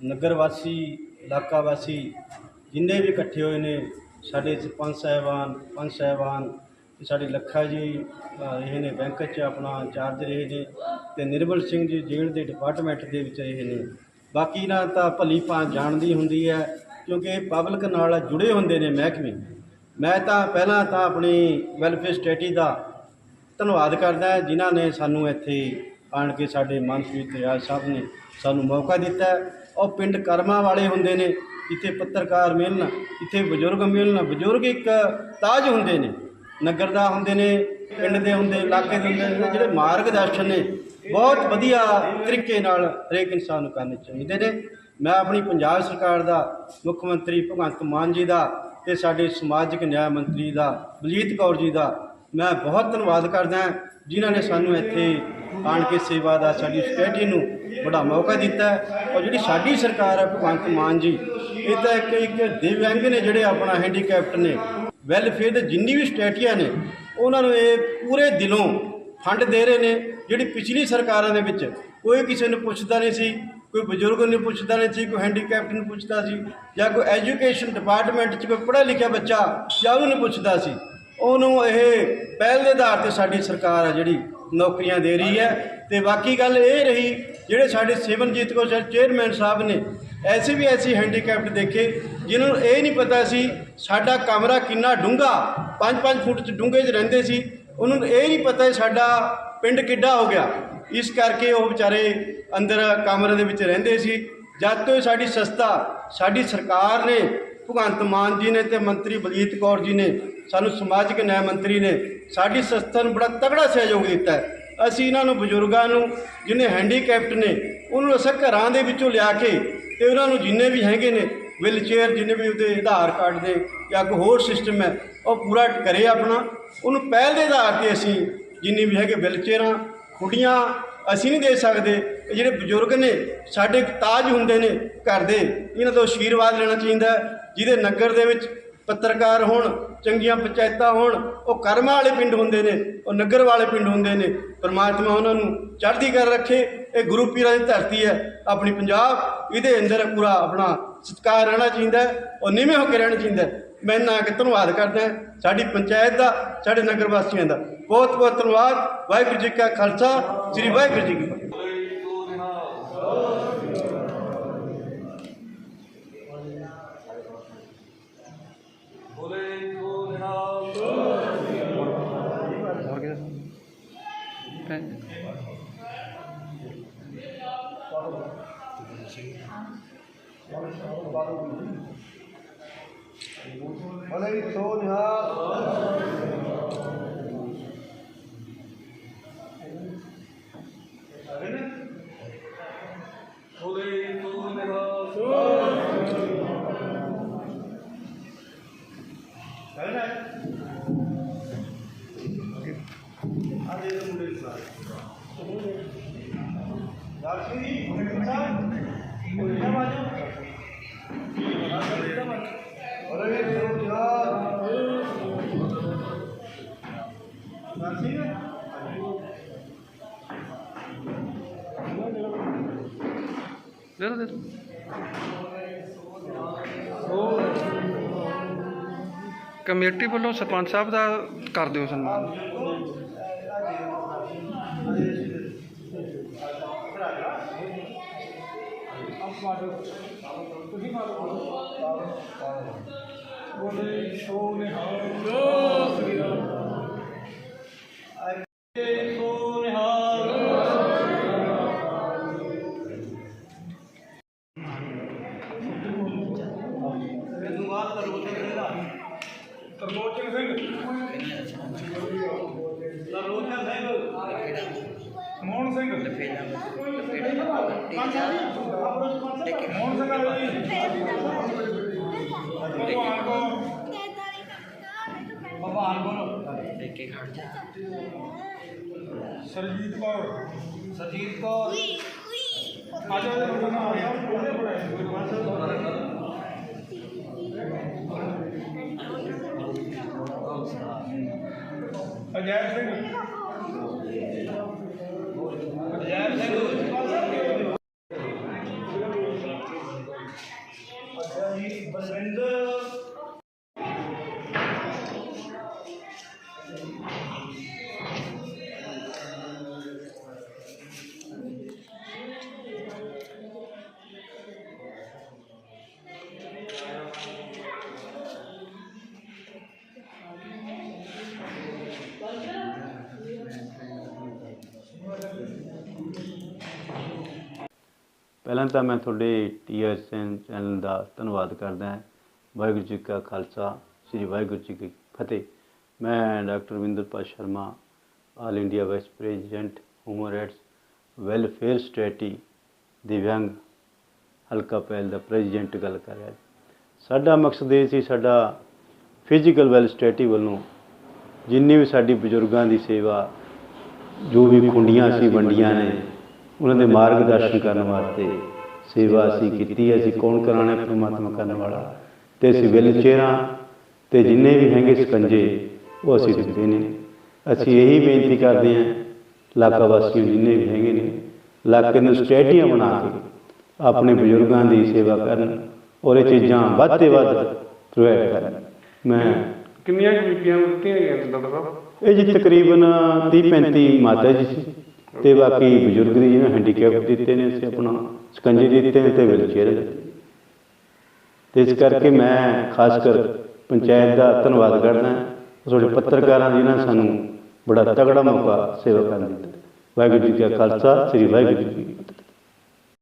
ਨਗਰ ਵਾਸੀ, ਇਲਾਕਾ ਵਾਸੀ ਜਿੰਨੇ ਵੀ ਇਕੱਠੇ ਹੋਏ ਨੇ, ਸਾਡੇ ਸਰਪੰਚ ਸਾਹਿਬਾਨ, ਪੰਜ ਸਾਹਿਬਾਨ ਸਾਡੇ ਲੱਖਾ ਜੀ ਇਹ ਨੇ ਬੈਂਕ 'ਚ ਆਪਣਾ ਇੰਚਾਰਜ ਰਹੇ ਨੇ ਤੇ ਨਿਰਮਲ ਸਿੰਘ ਜੀ ਜੇਲ੍ਹ ਦੇ ਡਿਪਾਰਟਮੈਂਟ ਦੇ ਵਿੱਚ ਇਹ ਨੇ। ਬਾਕੀ ਨਾਲ ਤਾਂ ਭਲੀ ਭਾਂ ਜਾਣਦੀ ਹੁੰਦੀ ਹੈ, ਕਿਉਂਕਿ ਇਹ ਪਬਲਿਕ ਨਾਲ ਜੁੜੇ ਹੁੰਦੇ ਨੇ ਮਹਿਕਮੇ। ਮੈਂ ਤਾਂ ਪਹਿਲਾਂ ਤਾਂ ਆਪਣੀ ਵੈਲਫੇਅਰ ਸਟੇਟੀ ਦਾ ਧੰਨਵਾਦ ਕਰਦਾ ਜਿਨ੍ਹਾਂ ਨੇ ਸਾਨੂੰ ਇੱਥੇ ਆਣ ਕੇ ਸਾਡੇ ਮੰਤਰੀ ਤੇਰਾਜ ਸਾਹਿਬ ਨੇ ਸਾਨੂੰ ਮੌਕਾ ਦਿੱਤਾ ਉਹ ਪਿੰਡ ਕਰਮਾਂ ਵਾਲੇ ਹੁੰਦੇ ਨੇ ਇੱਥੇ ਪੱਤਰਕਾਰ ਮਿਲਣ ਇੱਥੇ ਬਜ਼ੁਰਗ ਮਿਲਣ, ਬਜ਼ੁਰਗ ਇੱਕ ਤਾਜ ਹੁੰਦੇ ਨੇ, ਨਗਰ ਦਾ ਹੁੰਦੇ ਨੇ, ਪਿੰਡ ਦੇ ਹੁੰਦੇ, ਇਲਾਕੇ ਦੇ ਹੁੰਦੇ ਨੇ, ਜਿਹੜੇ ਮਾਰਗਦਰਸ਼ਨ ਨੇ, ਬਹੁਤ ਵਧੀਆ ਤਰੀਕੇ ਨਾਲ ਹਰੇਕ ਇਨਸਾਨ ਨੂੰ ਕਰਨੇ ਚਾਹੀਦੇ ਨੇ। ਮੈਂ ਆਪਣੀ ਪੰਜਾਬ ਸਰਕਾਰ ਦਾ ਮੁੱਖ ਮੰਤਰੀ ਭਗਵੰਤ ਮਾਨ ਜੀ ਦਾ ਤੇ ਸਾਡੇ ਸਮਾਜਿਕ ਨਿਆਂ ਮੰਤਰੀ ਦਾ, ਬਲਜੀਤ ਕੌਰ ਜੀ ਦਾ, ਮੈਂ ਬਹੁਤ ਧੰਨਵਾਦ ਕਰਦਾ ਜਿਨ੍ਹਾਂ ਨੇ ਸਾਨੂੰ ਇੱਥੇ ਆਣ ਕੇ ਸੇਵਾ ਦਾ ਸਾਡੀ ਸੋਸਾਇਟੀ ਨੂੰ ਬੜਾ ਮੌਕਾ ਦਿੱਤਾ ਔਰ ਜਿਹੜੀ ਸਾਡੀ ਸਰਕਾਰ ਹੈ ਭਗਵੰਤ ਮਾਨ ਜੀ, ਇਹ ਤਾਂ ਇੱਕ ਇੱਕ ਦਿਵਿਆਂਗ ਨੇ ਜਿਹੜੇ ਆਪਣਾ ਹੈਂਡੀਕੈਪਟ ਨੇ ਵੈਲਫੇਅਰ ਦੇ ਜਿੰਨੀ ਵੀ ਸਟੇਟੀਆਂ ਨੇ, ਉਹਨਾਂ ਨੂੰ ਇਹ ਪੂਰੇ ਦਿਲੋਂ ਫੰਡ ਦੇ ਰਹੇ ਨੇ। ਜਿਹੜੀ ਪਿਛਲੀ ਸਰਕਾਰਾਂ ਦੇ ਵਿੱਚ ਕੋਈ ਕਿਸੇ ਨੂੰ ਪੁੱਛਦਾ ਨਹੀਂ ਸੀ, ਕੋਈ ਬਜ਼ੁਰਗ ਨੂੰ ਪੁੱਛਦਾ ਨਹੀਂ ਸੀ, ਕੋਈ ਹੈਂਡੀਕੈਪਟ ਨੂੰ ਪੁੱਛਦਾ ਸੀ, ਜਾਂ ਕੋਈ ਐਜੂਕੇਸ਼ਨ ਡਿਪਾਰਟਮੈਂਟ 'ਚ ਕੋਈ ਪੜ੍ਹਿਆ ਲਿਖਿਆ ਬੱਚਾ ਜਾਂ ਉਹਨੂੰ ਪੁੱਛਦਾ ਸੀ, ਉਹਨੂੰ ਇਹ ਪਹਿਲ ਦੇ ਆਧਾਰ ਤੇ ਸਾਡੀ ਸਰਕਾਰ ਆ ਜਿਹੜੀ ਨੌਕਰੀਆਂ ਦੇ ਰਹੀ ਹੈ। ਤੇ ਬਾਕੀ ਗੱਲ ਇਹ ਰਹੀ, ਜਿਹੜੇ ਸਾਡੇ ਸਿਮਰਨਜੀਤ ਕੌਰ ਸਰ ਚੇਅਰਮੈਨ ਸਾਹਿਬ ਨੇ, ਐਸੇ ਵੀ ਐਸੀ ਹੈਂਡੀਕੈਪਟ ਦੇਖੇ ਜਿਨ੍ਹਾਂ ਨੂੰ ਇਹ ਨਹੀਂ ਪਤਾ ਸੀ ਸਾਡਾ ਕਮਰਾ ਕਿੰਨਾ ਡੂੰਘਾ 5-5 ਫੁੱਟ ਚ ਡੂੰਘੇ 'ਚ ਰਹਿੰਦੇ ਸੀ। ਉਹਨਾਂ ਨੂੰ ਇਹ ਨਹੀਂ ਪਤਾ ਸਾਡਾ ਪਿੰਡ ਕਿੱਡਾ ਹੋ ਗਿਆ। ਇਸ ਕਰਕੇ ਉਹ ਵਿਚਾਰੇ ਅੰਦਰ ਕਮਰੇ ਦੇ ਵਿੱਚ ਰਹਿੰਦੇ ਸੀ। ਜਦ ਤੋਂ ਸਾਡੀ ਸੰਸਥਾ, ਸਾਡੀ ਸਰਕਾਰ ਨੇ ਭਗਵੰਤ ਮਾਨ ਜੀ ਨੇ ਤੇ ਮੰਤਰੀ ਬਲਜੀਤ ਕੌਰ ਜੀ ਨੇ, ਸਾਨੂੰ ਸਮਾਜਿਕ ਨਿਆਂ ਮੰਤਰੀ ਨੇ ਸਾਡੀ ਸੰਸਥਾ ਨੂੰ ਬੜਾ ਤਗੜਾ ਸਹਿਯੋਗ ਦਿੱਤਾ ਹੈ। ਅਸੀਂ ਇਹਨਾਂ ਨੂੰ ਬਜ਼ੁਰਗਾਂ ਨੂੰ ਜਿਹਨੇ ਹੈਂਡੀਕੈਪਟ ਨੇ, ਉਹਨੂੰ ਨੂੰ ਅਸਾਂ ਘਰਾਂ ਦੇ ਵਿੱਚੋਂ ਲਿਆ ਕੇ ਤੇ ਉਹਨਾਂ ਨੂੰ ਜਿੰਨੇ ਵੀ ਹੈਗੇ ਨੇ ਵਿਲ ਚੇਅਰ ਜਿੰਨੇ ਵੀ ਉਹਦੇ ਆਧਾਰ ਕਾਰਡ ਦੇ ਜਾਂ ਕੋਈ ਹੋਰ ਸਿਸਟਮ ਹੈ, ਉਹ ਪੂਰਾ ਕਰੇ ਆਪਣਾ। ਉਹਨੂੰ ਪਹਿਲ ਦੇ ਆਧਾਰ ਤੇ ਅਸੀਂ ਜਿੰਨੀ ਵੀ ਹੈਗੇ ਵਿਲ ਚੇਅਰਾਂ ਖੁੱਡੀਆਂ ਅਸੀਂ ਨਹੀਂ ਦੇ ਸਕਦੇ। ਇਹ ਜਿਹੜੇ ਬਜ਼ੁਰਗ ਨੇ, ਸਾਡੇ ਤਾਜ ਹੁੰਦੇ ਨੇ ਘਰ ਦੇ, ਇਹਨਾਂ ਤੋਂ ਆਸ਼ੀਰਵਾਦ ਲੈਣਾ ਚਾਹੀਦਾ ਜਿਹਦੇ ਨਗਰ ਦੇ ਵਿੱਚ ਪੱਤਰਕਾਰ ਹੋਣ, ਚੰਗੀਆਂ ਪੰਚਾਇਤਾਂ ਹੋਣ, ਉਹ ਕਰਮਾਂ ਵਾਲੇ ਪਿੰਡ ਹੁੰਦੇ ਨੇ, ਉਹ ਨਗਰ ਵਾਲੇ ਪਿੰਡ ਹੁੰਦੇ ਨੇ, ਪਰਮਾਤਮਾ ਉਹਨਾਂ ਨੂੰ ਚੜ੍ਹਦੀ ਕਰ ਰੱਖੇ, ਇਹ ਗੁਰੂ ਪੀਰਾਂ ਦੀ ਧਰਤੀ ਹੈ, ਆਪਣੀ ਪੰਜਾਬ, ਇਹਦੇ ਅੰਦਰ ਪੂਰਾ ਆਪਣਾ ਸਤਿਕਾਰ ਰਹਿਣਾ ਚਾਹੀਦਾ ਹੈ, ਉਹ ਨਿਵੇਂ ਹੋ ਕੇ ਰਹਿਣਾ ਚਾਹੀਦਾ ਮੈਂ ਨਾ ਕਿ ਧੰਨਵਾਦ ਕਰਦਾ ਸਾਡੀ ਪੰਚਾਇਤ ਦਾ, ਸਾਡੇ ਨਗਰ ਵਾਸੀਆਂ ਦਾ। ਬਹੁਤ ਬਹੁਤ ਧੰਨਵਾਦ, ਵਾਹਿਗੁਰੂ ਜੀ ਕਾ ਖਾਲਸਾ, ਸ੍ਰੀ ਵਾਹਿਗੁਰੂ ਜੀ ਕੀ ਫਤਿਹ ਹੋਰ ਕਿਹਦਾ ਭਲੇ ਸੋ ਨਿਹਾਲ ਦੇ ਦੋ ਦੇ ਦੋ ਕਮੇਟੀ ਵੱਲੋਂ ਸਰਪੰਚ ਸਾਹਿਬ ਦਾ ਕਰ ਦਿਓ ਸਨਮਾਨ। ਤਰਲੋਚਨ ਸਿੰਘ ਮੋਹਨ ਸਿੰਘ ਮੋਹਨ ਸਿੰਘ ਆ ਜੀ ਭਗਵਾਨ ਕੋ ਭਗਵਾਨ ਕੋ ਕੇ ਖੜ ਜਾ। ਸਰਜੀਤ ਕੌਰ। ਸਰਜੀਤ ਕੌਰ। ਅੱਜ ਉਹਦੇ ਮੁੰਡਾ ਨਾਮ ਆ ਗਿਆ ਉਹਦੇ ਬੜਾ ਅਜੈਬ ਸਿੰਘ। ਅਜੈਬ ਪਹਿਲਾਂ ਤਾਂ ਮੈਂ ਤੁਹਾਡੇ ਟੀਐਸਐਨ ਚੈਨਲ ਦਾ ਧੰਨਵਾਦ ਕਰਦਾ ਹਾਂ। ਵਾਹਿਗੁਰੂ ਜੀ ਕਾ ਖਾਲਸਾ, ਸ੍ਰੀ ਵਾਹਿਗੁਰੂ ਜੀ ਕੀ ਫਤਿਹ। ਮੈਂ doctor Vinderpal Sharma all India vice president human rights welfare society ਦਿਵਿਆਂਗ ਹਲਕਾ ਪਹਿਲ ਦਾ ਪ੍ਰੈਜ਼ੀਡੈਂਟ ਗੱਲ ਕਰ ਰਿਹਾ ਸਾਡਾ ਮਕਸਦ ਇਹ ਸੀ, ਸਾਡਾ ਫਿਜ਼ੀਕਲ ਵੈਲ ਸੋਸਾਇਟੀ ਵੱਲੋਂ ਜਿੰਨੀ ਵੀ ਸਾਡੀ ਬਜ਼ੁਰਗਾਂ ਦੀ ਸੇਵਾ, ਜੋ ਵੀ ਕੁੰਡੀਆਂ ਸੀ ਵੰਡੀਆਂ ਨੇ ਉਹਨਾਂ ਦੇ ਮਾਰਗਦਰਸ਼ਨ ਕਰਨ ਵਾਸਤੇ ਸੇਵਾ ਅਸੀਂ ਕੀਤੀ ਹੈ। ਅਸੀਂ ਕੌਣ ਕਰਾਣਾ ਪ੍ਰਮਾਤਮਾ ਕਰਨ ਵਾਲਾ। ਤੇ ਅਸੀਂ ਵਿਲ ਚਿਹਰਾ ਤੇ ਜਿੰਨੇ ਵੀ ਹੈਗੇ ਸਕੰਜੇ ਉਹ ਅਸੀਂ ਦਿੱਤੇ ਨੇ। ਅਸੀਂ ਇਹੀ ਬੇਨਤੀ ਕਰਦੇ ਹਾਂ ਇਲਾਕਾ ਵਾਸੀਆਂ ਜਿੰਨੇ ਵੀ ਹੈਗੇ ਨੇ ਇਲਾਕੇ ਨੂੰ ਸਟੇਡੀਅਮ ਬਣਾ ਕੇ ਆਪਣੇ ਬਜ਼ੁਰਗਾਂ ਦੀ ਸੇਵਾ ਕਰਨ ਔਰ ਇਹ ਚੀਜ਼ਾਂ ਵੱਧ ਤੋਂ ਵੱਧ ਪ੍ਰੋਵਾਈਡ ਕਰਨ। ਮੈਂ ਕਿੰਨੀਆਂ ਨੂੰ ਦਿੱਤੀਆਂ ਗਈਆਂ ਨੇ ਡਾਕਟਰ ਸਾਹਿਬ? ਇਹ ਜੀ ਤਕਰੀਬਨ 30 35 ਮਾਤਾ ਜੀ ਸੀ। ਤੇ ਬਾਕੀ ਬਜ਼ੁਰਗ ਦੀ ਜਿਹਨਾਂ ਹੈਂਡੀਕੈਪ ਦਿੱਤੇ ਨੇ ਅਸੀਂ ਆਪਣਾ ਸਕੰਜੇ ਦਿੱਤੇ ਨੇ ਤੇ ਵੀਲਚੇਅਰ ਦਿੱਤੇ ਤੇ ਇਸ ਕਰਕੇ ਮੈਂ ਖਾਸ ਕਰ ਪੰਚਾਇਤ ਦਾ ਧੰਨਵਾਦ ਕਰਦਾ। ਤੁਹਾਡੇ ਪੱਤਰਕਾਰਾਂ ਜਿਨ੍ਹਾਂ ਨੇ ਸਾਨੂੰ ਬੜਾ ਤਗੜਾ ਮੌਕਾ ਸੇਵਾ ਕਰਨ ਦਿੱਤਾ। ਵਾਹਿਗੁਰੂ ਜੀ ਕਾ ਖਾਲਸਾ, ਸ੍ਰੀ ਵਾਹਿਗੁਰੂ ਜੀ ਕੀ ਫਤਿਹ।